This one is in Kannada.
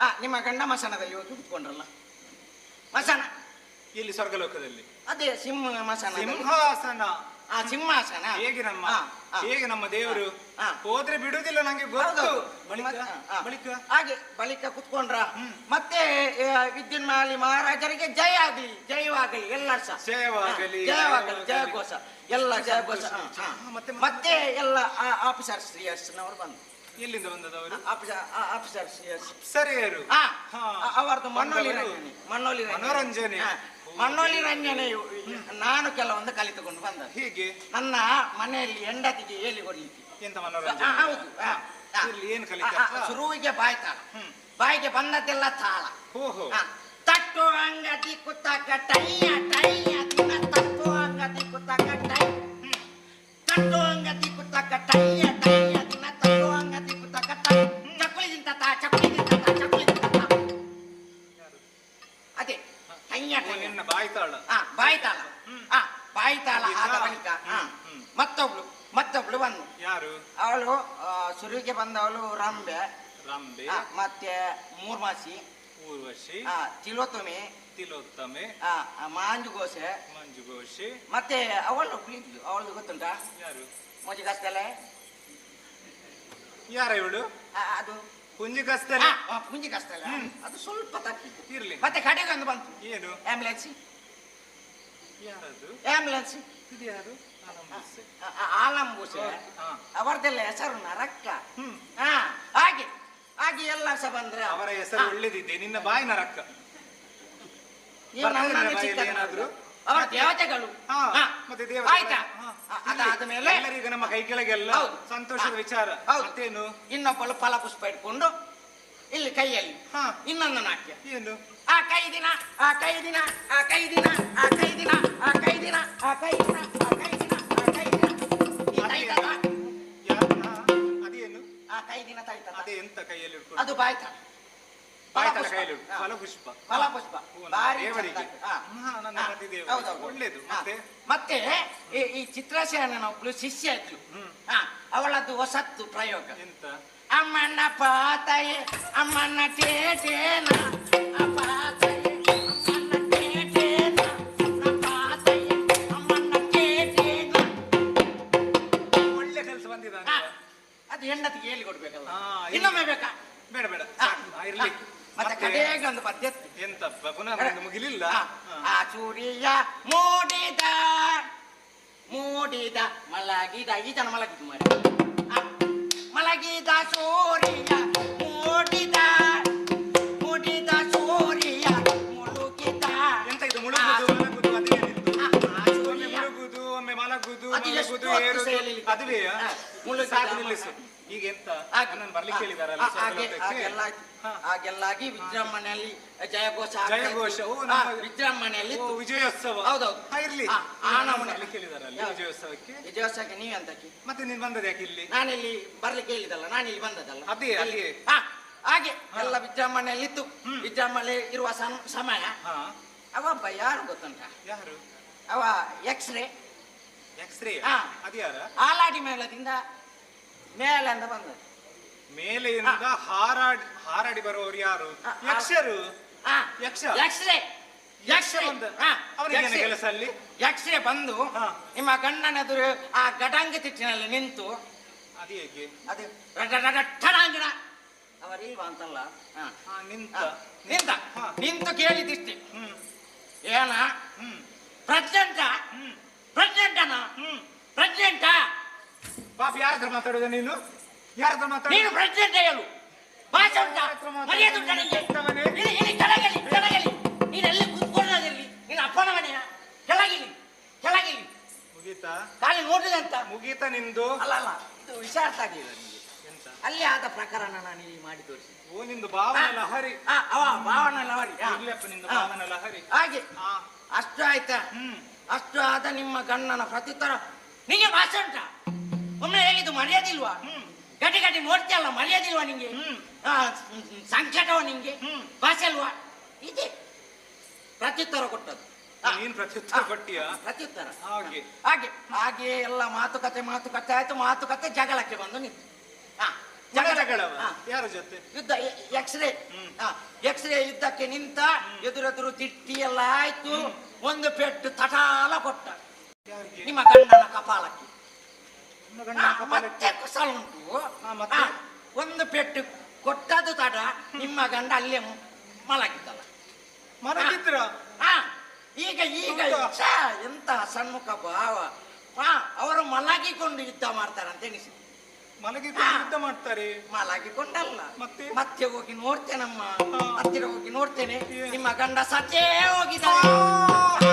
ಆ ನಿಮ್ಮ ಗಂಡ ಮಸನದಲ್ಲಿ ಹೋಗಿ ಕುತ್ಕೊಂಡ್ರಲ್ಲ ಮಸಾನ ಇಲ್ಲಿ ಸ್ವರ್ಗಲೋಕದಲ್ಲಿ? ಅದೇ ಸಿಂಹ ಮಸಾನ ಸಿಂಹಾಸನ. ಆ ಸಿಂಹಾಸನ. ಹೇಗೆ ನಮ್ಮ. ಹೇಗೆ ನಮ್ಮ ದೇವರು. ಹೋದ್ರೆ ಬಿಡುದಿಲ್ಲ ನಂಗೆ ಗೊತ್ತು. ಬಳಿಕ ಹಾಗೆ ಬಳಿಕ ಕುತ್ಕೊಂಡ್ರ. ಮತ್ತೆ ವಿದ್ಯುನ್ಮಾಲಿ ಮಹಾರಾಜರಿಗೆ ಜಯ ಆಗ್ಲಿ ಜಯವಾಗಲಿ ಎಲ್ಲರ ಸಹ ಜಯವಾಗಲಿ, ಜಯವಾಗಲಿ. ಜಯಘೋಷ. ಎಲ್ಲ ಜಯಘೋಷ. ಹಾ. ಹಾ, ಮತ್ತೆ- ಮತ್ತೆ? ಎಲ್ಲ ಆಫೀಸರ್ ಶ್ರೀಯಸ್ನವರು ಬಂದು ಎಲ್ಲಿಂದ ಬಂದದವರು ಆಫೀಸರ್ ಶ್ರೀಯಸ್ ಸರಿಯರು ಹಾ. ಹಾ. ಅ- ಅವರದ್ದು ಮಣ್ಣೋಲಿ? ರಂಜನೆ ಮಣ್ಣೋಲಿ ರಂಜನೆ. ಮನೋರಂಜನೆ. ಹಾ. ಮಣ್ಣೋಲಿ ರಂಜನೆಯು ನಾನು ಕೆಲವೊಂದು ಕಲಿತುಕೊಂಡು ಬಂದ ಹೀಗೆ? ನನ್ನ ಮನೆಯಲ್ಲಿ ಹೆಂಡತಿಗೆ ಹೇಳಿ ಕೊಡ್ಲಿಕ್ಕೆ. ಎಂತ ಮನೋರಂಜನೆ? ಹೌದು ಏನು ಕಲಿತಾ ಶುರುವಿಗೆ ಬಾಯಿ ತಾಳ ಹ್ಮ್. ಬಾಯಿಗೆ ಬಂದದ್ದೆಲ್ಲ ತಾಳ. ಓಹೋ. ತಟ್ಟು ಅಂಗದಿ ಕುತ್ತಕ ಟೈಯ ಟೈಯ ದಿನ ತಟ್ಟು ಅಂಗದಿ ಕುತ್ತಕ ಬಾಯ್ತಾಳ. ಆ ಬಾಯ್ತಾಳ. ಆ ಆದ ಬಳಿಕ ಮತ್ತೊಬ್ಳು ಮತ್ತೊಬ್ಳು ಬಂದು ಯಾರು? ಅವಳು ಸುರಿಗೆ ಬಂದವಳು ರಂಬೆ. ರಂಬೆ. ಮತ್ತೆ ಮೂರ್ಮಾಸಿ. ಊರ್ವಶಿ ತಿಲೋತಮೆ ತಿಲೋತ್ತಮೆ. ಮಾಂಜುಗೋಸೆ. ಮಂಜುಗೋಸೆ ಮತ್ತೆ ಅವಳು ಬಿಳಿದ್ಲು ಅವಳು ಗೊತ್ತುಂಟಾ? ಯಾರು? ಮಜುಗಾಸ್ತಲೆ ಯಾರ ಇವಳು? ಅದು ಆ, ಕಸ್ತಲೆ ಆ, ಪುಂಜಿ ಹ್ಮ್. ಅದು ಸ್ವಲ್ಪ ತಪ್ಪಿತ್ತು ಇರ್ಲಿ. ಮತ್ತೆ ಕಡೆಗೆ ಒಂದು ಬಂತು. ಏನು? ಆಂಬುಲೆನ್ಸ್ ಯಾರದು? ಆಂಬುಲೆನ್ಸ್ ಇದು ಯಾರು. ಆಲಂಬೂಸೆ. ಹಾ. ಅವರದೆಲ್ಲ ಹೆಸರು ನರಕ ಹ್ಮ್. ಹಾ ಹಾಗೆ. ಹಾಗೆ ಎಲ್ಲ ಸಹ ಬಂದ್ರೆ ಅವರ ಹೆಸರು ಒಳ್ಳೇದಿದೆ. ನಿನ್ನ ಬಾಯಿ ನರಕ್ಕ ಬಾಯಲ್ಲಿ ಏನಾದ್ರು? ಅವರ ದೇವತೆಗಳು. ಹಾ, ಹಾ. ಮತ್ತೆ ದೇವತೆ ಆಯ್ತಾ? ಅದಾದ ಮೇಲೆ ಎಲ್ಲರಿಗೂ ನಮ್ಮ ಕೈ ಕೆಳಗೆಲ್ಲ ಹೌದು. ಸಂತೋಷದ ವಿಚಾರ. ಮತ್ತೇನು? ಫಲ ಫಲಪುಷ್ಪ ಇಟ್ಕೊಂಡು ಇಲ್ಲಿ ಕೈಯಲ್ಲಿ. ಹಾ. ಇನ್ನೊಂದು ನಾಟ್ಯ. ಏನು? ಆ ಕೈ ದಿನ ಆ ಕೈ ದಿನ ಆ ಕೈ ದಿನ ಆ ಕೈ ದಿನ ಆ ಕೈ ದಿನ ಆ ಕೈ ದಿನ ಆ ಕೈ ದಿನ ಆ ಕೈ ದಿನ. ಅದೇನು? ಆ ಕೈ ದಿನ ತಾಯ್ತದ? ಅದೇ ಎಂತ ಕೈಯಲ್ಲಿ ಅದು ಬಾಯ್ತ ಬಾಯ್ತಲ ಫಲಪುಷ್ಪ. ಕೈಯಲ್ಲಿ ಇಟ್ಟು ಹಾ. ಫಲಪುಷ್ಪ ಫಲಪುಷ್ಪ ಓ, ನಮ್ಮ ಭಾರಿ ದೇವರಿಗೆ. ಚಂದ. ಹಾ. ಹಾ, ನನ್ನ ಹಾ. ಪತಿ ದೇವರು. ಹೌದೌದು. ಒಳ್ಳೇದು. ಹಾ. ಮತ್ತೆ? ಮತ್ತೆ ಈ- ಈ ಒಬ್ಳು ಶಿಷ್ಯ ಇದ್ಲು. ಹಾ, ಅವಳದ್ದು ಹೊಸತ್ತು ಪ್ರಯೋಗ ಎಂತ ಅಮ್ಮನ ಪಾತಯೆ ಅಮ್ಮನ ಟೇಟೇನ ಅಪಾತಯೆ ಅಮ್ಮನ ಟೇಟೇನ ಅಪಾತಯೆ ಅಮ್ಮನ ಟೇಟೇನ ಒಳ್ಳೆ ಕೆಲಸ ಬಂದಿದ್ದಾನೆ ಹಾ, ಅದು ಹೆಂಡತಿಗೆ ಹೇಳಿ ಕೊಡ್ಬೇಕಲ್ಲ ಹಾ, ಇನ್ನೊಮ್ಮೆ ಬೇಕಾ ಬೇಡ ಬೇಡ. ಸಾಕು. ಇರ್ಲಿ ಮತ್ತೆ ಕಡೆಗೆ ಒಂದು ಪದ್ಯ. ಎಂತ ಪುನಃ ಒಂದು ಮುಗಿಲಿಲ್ಲ. ಆ ಸೂರ್ಯ ಮೂಡಿದ ಮೂಡಿದ ಮಲಗಿದ ಈ ಜನ ಮಲಗಿದ ಆ, ಮಲಗಿದ ಸೂರ್ಯ ಮೂಡಿದ ಮೂಡಿದ ಸೂರ್ಯ ಎದ್ದು ಏರೋದು ಅದುವೇ ಮುಳ್ಳು ಸಾಕು ನಿಲ್ಲಿಸು. ಈಗ ಎಂತ ನನ್ನನ್ನು ಬರ್ಲಿಕ್ಕೆ ಹೇಳಿದಾರಲ್ಲ ಹಾಗೆಲ್ಲಾಗಿ ವಿಜೃಂಭಣೆಯಲ್ಲಿ ಜಯಘೋಷ ಜಯಘೋಷ. ವಿಜೃಂಭಣೆಯಲ್ಲಿ ವಿಜಯೋತ್ಸವ. ಹೌದೌದು. ಇರ್ಲಿ. ಬರ್ಲಿಕ್ಕೆ ಹೇಳಿದಾರಲ್ಲ ವಿಜಯೋತ್ಸವಕ್ಕೆ? ವಿಜಯೋತ್ಸವಕ್ಕೆ ನೀ ಎಂತಕ್ಕೆ? ಮತ್ತೆ ನೀನ್ ಬಂದದ ಯಾಕೆ ಇಲ್ಲಿ? ನಾನಿಲ್ಲಿ ಬರ್ಲಿಕ್ಕೆ ಹೇಳಿದಲ್ಲ ಇಲ್ಲಿ ಬಂದದಲ್ಲ ಅದೇ ಅಲ್ಲಿ ಹಾಗೆ. ಎಲ್ಲ ವಿಜೃಂಭಣೆಯಲ್ಲಿ ಇತ್ತು ವಿಜೃಂಭಣೆ ಇರುವ ಸಮಯ. ಹಾ. ಅವ ಒಬ್ಬ ಯಾರು ಗೊತ್ತುಂಟ? ಯಾರು? ಅವ ಎಕ್ಸ್ರೇ ಎಕ್ಸ್ರೇ ಹಾ. ಅದ್ಯಾರ ಆಲಾಡಿ ಮೇಳದಿಂದ ಮೇಲಿಂದ ಬಂದು ಮೇಲೆಯಿಂದ ಹಾರಾಡಿ ಹಾರಾಡಿ ಬರುವವರು ಯಾರು? ಆ, ಆ. ಯಕ್ಷರು. ಆ, ಯಕ್ಷ? ಎಕ್ಸ್ರೇ ಯಕ್ಷ ಎಕ್ಸ್ರೇ ಬಂದ ಅವನಿಗೇನು ಕೆಲಸ ಅಲ್ಲಿ ಯಕ್ಷರೇ ಬಂದು ಹಾ. ನಿಮ್ಮ ಗಂಡನೆದುರು ಆ ಗಟಾಂಗ ತಿಟ್ಟಿನಲ್ಲಿ ನಿಂತು ಅದು ಹೇಗೆ? ಅದು ರಟರಟರಾಂಗಣ ಅವರಿಲ್ವಾ ಅಂತಲ್ಲ. ಹಾ. ಹಾ, ನಿಂತ. ಹಾ, ನಿಂತ. ಹಾ. ನಿಂತು ಕೇಳಿದಿಷ್ಟೇ. ಹ್ಮ್. ಏನ? ಹ್ಮ್. ಪ್ರೆಸಿಡೆಂಟ ಹ್ಮ್ ಪ್ರೆಸಿಡೆಂಟನ ಹ್ಮ್ ಪ್ರೆಸಿಡೆಂಟಾ ಪಾಪ ಯಾರ ಹತ್ರ ಮಾತಾಡೋದು ನೀನು? ಯಾರ ಹತ್ರ ನೀನು ಪ್ರೆಸಿಡೆಂಟ್ ಹೇಳು. ಭಾಷೆ ಉಂಟಾ? ಮರ್ಯಾದೆ ಉಂಟಾ ನಿಂಗೆ. ಇಳಿ ಇಳಿ ಕೆಳಗಿಳಿ ಕೆಳಗಿಳಿ ನೀನು ಎಲ್ಲಿ ಕೂತ್ಕೊಳ್ಳೋದಿರ್ಲಿ ನೀನು ಅಪ್ಪನ ಮನೆಯ? ಕೆಳಗಿಳಿ ಕೆಳಗಿಳಿ ಮುಗೀತಾ? ಖಾಲಿ ಅಂತ. ಮುಗೀತಾ ನಿಂದು? ಅಲ್ಲ ಅಲ್ಲ. ಇದು ವಿಷಾರ್ಥ ಆಗಿಲ್ಲ ನಿಮಗೆ ಎಂತ? ಅಲ್ಲಿ ಆದ ಪ್ರಕರಣ ನಾನು ಇಲ್ಲಿ ಮಾಡಿ ತೋರಿಸಿ ಓ ನಿಂದು ಭಾವನ ಲಹರಿ ಅವ ಭಾವನ ಲವರಿ ಆ. ಇರ್ಲಪ್ಪ ನಿಂದು ಆ. ಭಾವನ ಲಹರಿ ಹಾಗೆ. ಆ ಅಷ್ಟು ಆಯ್ತಾ? ಹ್ಮ್. ಅಷ್ಟು ಆದ ನಿಮ್ಮ ಗಣ್ಣನ ಪ್ರತಿತರ ನಿಮಗೆ ಭಾಷೆ ಉಂಟಾ? ಒಮ್ಮೆ ಹೇಳಿದ್ದು ಮರ್ಯಾದಿಲ್ವಾ? ಹ್ಮ್. ಗಟ್ಟಿ ಗಟ್ಟಿ ನೋಡ್ತೀಯಲ್ಲ ಮರ್ಯಾದಿಲ್ವಾ ನಿಂಗೆ? ಸಂಕಟವ ನಿಂಗೆ. ಭಾಷೆ ಅಲ್ವಾ ಇದೆ. ಪ್ರತ್ಯುತ್ತರ ಕೊಟ್ಟದ್ದು. ನೀನ್ ಪ್ರತ್ಯುತ್ತರ ಕೊಟ್ಟಿಯಾ? ಪ್ರತ್ಯುತ್ತರ. ಹಾಗೆ. ಹಾಗೆ. ಹಾಗೆ ಎಲ್ಲ ಮಾತುಕತೆ ಮಾತುಕತೆ ಆಯ್ತು. ಮಾತುಕತೆ ಜಗಳಕ್ಕೆ ಬಂದು ನಿಂತು. ಹಾ. ಯಾರ ಜೊತೆ? ಯುದ್ಧ ಎಕ್ಸ್ರೇ. ಎಕ್ಸ್ರೇ ಯುದ್ಧಕ್ಕೆ ನಿಂತ ಎದುರೆದುರು ತಿಟ್ಟಿ ಎಲ್ಲ ಆಯ್ತು ಒಂದು ಪೆಟ್ಟು ತಟಾಲ ಕೊಟ್ಟ. ನಿಮ್ಮ ಗಂಡನ ಕಪಾಲಕ್ಕೆ. ಮತ್ತೆ ಕುಸಲ ಉಂಟು. ಮತ್ತೆ? ಹಾ, ಒಂದು ಪೆಟ್ಟು ಕೊಟ್ಟದ್ದು ತಡ ನಿಮ್ಮ ಗಂಡ ಅಲ್ಲೇ ಮಲಗಿದ್ದಲ್ಲ. ಮಲಗಿದ್ರ? ಹಾ, ಈಗ ಈಗ ಹೌದಾ? ಛ, ಎಂತ ಸಣ್ಮುಖ ಭಾವ. ಆ, ಅವರು ಮಲಗಿಕೊಂಡು ಯುದ್ಧ ಮಾಡ್ತಾರೆ ಅಂತ ಎನಿಸಿ ಮಲಗಿಕೊಂಡು ಯುದ್ಧ ಮಾಡ್ತಾರೆ? ಮಲಗಿಕೊಂಡಲ್ಲ. ಮತ್ತೆ? ಮತ್ತೆ ಹೋಗಿ ನೋಡ್ತೇನಮ್ಮ. ಹತ್ತಿರ ಹೋಗಿ ನೋಡ್ತೇನೆ. ನಿಮ್ಮ ಗಂಡ ಸತ್ತೇ ಹೋಗಿದ್ದಾನೆ. ಆ,